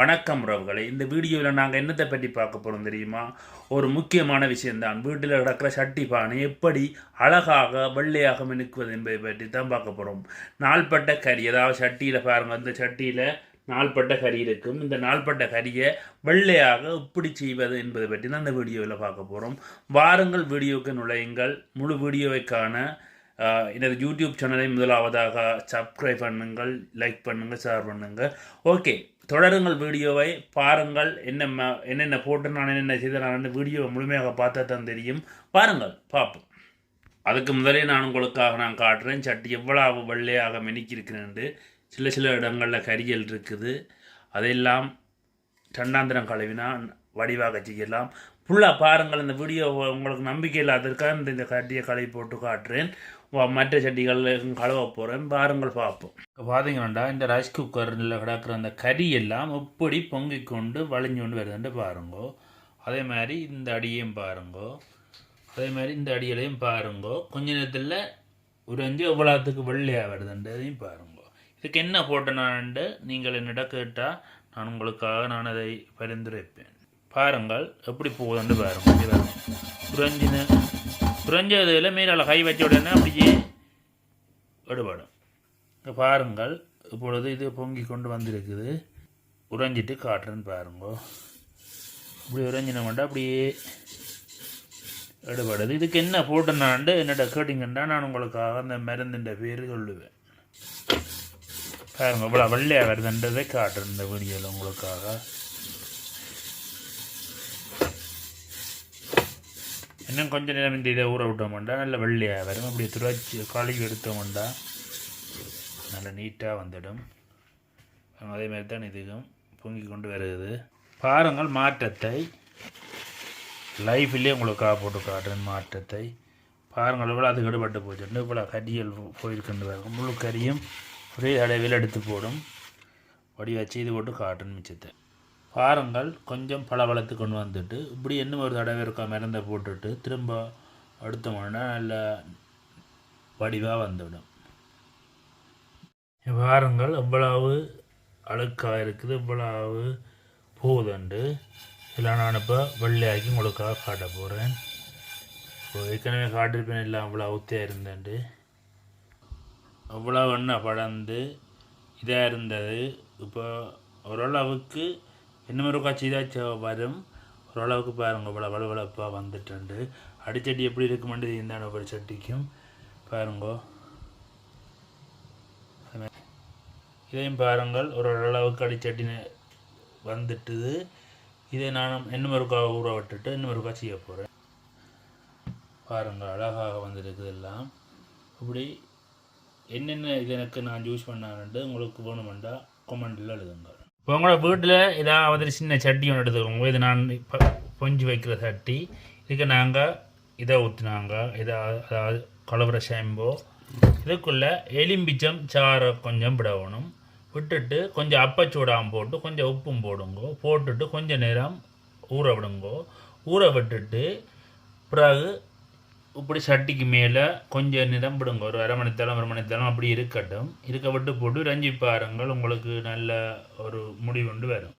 வணக்கம் உறவுகளை. இந்த வீடியோவில் நாங்கள் என்னத்தை பற்றி பார்க்க போகிறோம் தெரியுமா? ஒரு முக்கியமான விஷயம்தான். வீட்டில் கிடக்கிற சட்டி பானை எப்படி அழகாக வெள்ளையாக மினுக்குவது என்பதை பற்றி தான் பார்க்க போகிறோம் நாள்பட்ட கறி அதாவது சட்டியில் பாருங்கள் இந்த சட்டியில் நாள்பட்ட கறி இருக்கும். இந்த நாள்பட்ட கறியை வெள்ளையாக எப்படி செய்வது என்பதை பற்றி தான் இந்த வீடியோவில் பார்க்க போகிறோம் வாருங்கள் வீடியோவுக்கு நுழையுங்கள். முழு வீடியோவை காண எனது யூடியூப் சேனலை முதலாவதாக சப்ஸ்கிரைப் பண்ணுங்கள் லைக் பண்ணுங்கள் ஷேர் பண்ணுங்கள் ஓகே தொடருங்கள் வீடியோவை. பாருங்கள் என்ன ம- என்னென்ன போட்டு நான் என்னென்ன செய்த நான் வீடியோவை முழுமையாக பார்த்தா தான் தெரியும். பாருங்கள் பார்ப்போம். அதுக்கு முதலே நான் உங்களுக்காக நான் காட்டுறேன். சட்டி எவ்வளவு வெள்ளையாக மெனிக்கிருக்கிறேன் சில சில இடங்களில் கரியல் இருக்குது. அதெல்லாம் ரெண்டாந்திரம் கழுவினா வடிவாக செய்யலாம். ஃபுல்லாக பாருங்கள் இந்த வீடியோ உங்களுக்கு நம்பிக்கை இல்லாததுக்காக இந்த இந்த கட்டியை கழுவி போட்டு காட்டுறேன். வ- மற்ற சட்டிகள் கழுவ போகிறேன் பாருங்கள் பார்ப்போம். பார்த்தீங்கன்னா இந்த ரைஸ் குக்கரில் கிடக்கிற அந்த கறி எல்லாம் எப்படி பொங்கி கொண்டு வளைஞ்சு கொண்டு வருதுன்ட்டு பாருங்கோ. அதே மாதிரி இந்த அடியையும் பாருங்கோ. அதே மாதிரி இந்த அடியிலையும் பாருங்கோ. கொஞ்ச நேரத்தில் ஒரு அஞ்சு எவ்வளோத்துக்கு வெள்ளையாக வருதுன்றதையும் பாருங்கோ. இதுக்கு என்ன போட்டேனான்ட்டு நீங்கள் என்னிடம் கேட்டால் நான் உங்களுக்காக நான் அதை பரிந்துரைப்பேன். பாருங்கள் எப்படி போகுதுன்னு பாருங்கள் இது பாருங்க. புரஞ்சின புரஞ்சதில் மேலால் கை வச்ச உடனே அப்படியே எடுபடும். இங்கே பாருங்கள் இப்பொழுது இது பொங்கி கொண்டு வந்திருக்குது. உறைஞ்சிட்டு காட்டுறேன்னு பாருங்கோ. இப்படி உறைஞ்சின மட்டும் அப்படியே எடுபடுது. இதுக்கு என்ன போட்டேனாண்டு என்னோட கேட்டிங்கன்னா நான் உங்களுக்காக அந்த மருந்துன்ற பேர் சொல்லுவேன். பாருங்க இவ்வளோ வெள்ளையாக வருதுன்றதை காட்டுறேன் இந்த வீடியோவில் உங்களுக்காக. இன்னும் கொஞ்ச நேரம் இந்த இதை ஊற விட்டோம்டா நல்ல வெள்ளையாக வரும். அப்படி துராட்சி கழுவி எடுத்தோம்டா நல்லா நீட்டாக வந்துடும். அதே மாதிரி தான் இதுவும் பொங்கி கொண்டு வருகிறது பாருங்கள் மாற்றத்தை. லைஃப்லேயே உங்களுக்காக போட்டு காட்டுறேன் மாற்றத்தை. பாருங்கள் இவ்வளோ அது கடுபட்டு போச்சுட்டு இவ்வளோ கரியல் போயிருக்குன்னு பாருங்க முழு கறியும் ஒரே அளவில் எடுத்து போடும். வடி வச்சு இது போட்டு காட்டுன்னு மிச்சத்தை. பாருங்கள் கொஞ்சம் பளபளத்து கொண்டு வந்துட்டு இப்படி இன்னும் ஒரு தடவை இருக்கா மருந்தை போட்டுட்டு திரும்ப அடுத்தோம்னா நல்ல வடிவாக வந்துவிடும். பாருங்கள் எவ்வளவு அழுக்காக இருக்குது இவ்வளவு போகுதுண்டு இதெல்லாம் நான் இப்போ வெள்ளையாக்கி உங்களுக்காக காட்ட போகிறேன் இப்போ ஏற்கனவே காட்டிருப்பேன் எல்லாம் அவ்வளோ ஊத்தியாக இருந்தேன்ட்டு அவ்வளோ எண்ணெய் பழந்து இதாக இருந்தது. இப்போ ஓரளவுக்கு இன்னும் ஒரு வரும். ஓரளவுக்கு பாருங்க இவ்வளோ வளவளப்பாக வந்துட்டுண்டு அடிச்சட்டி எப்படி இருக்குமெண்டு இந்த ஒரு சட்டிக்கும். பாருங்கோ. இதையும் பாருங்கள். ஒரு ஓரளவுக்கு அடிச்சட்டி வந்துட்டுது. இதை நான் இன்னும் ஒருக்கா ஊற விட்டுட்டு இன்னும் ஒருக்கா செய்ய போகிறேன் பாருங்கள் அழகாக வந்திருக்குது எல்லாம். இப்படி என்னென்ன இது எனக்கு நான் யூஸ் பண்ணான்ட்டு உங்களுக்கு வேணுமெண்டா கொமெண்டில் எழுதுங்கள். இப்போ உங்களோட வீட்டில் ஏதாவது சின்ன சட்டி ஒன்று எடுத்துக்கோங்க. இது நான் இப்போ பொஞ்சு வைக்கிற சட்டி. இதுக்கு நாங்கள் இதை ஊற்றினாங்க இதை அதாவது கலவர ஷாம்போ இதுக்குள்ளே எலும்பிச்சம் சாறை கொஞ்சம் விடணும். விட்டுட்டு கொஞ்சம் அப்பச்சூடாம் போட்டு கொஞ்சம் உப்பும் போடுங்கோ. போட்டுட்டு கொஞ்சம் நேரம் ஊற விடுங்கோ. ஊற விட்டுட்டு பிறகு இப்படி சட்டிக்கு மேலே கொஞ்சம் நிதம் விடுங்க ஒரு அரை மணித்தளம் ஒரு மணித்தளம் அப்படி இருக்கட்டும். இருக்க விட்டு போட்டு ரஞ்சி பாருங்கள். உங்களுக்கு நல்ல ஒரு முடிவுண்டு வரும்.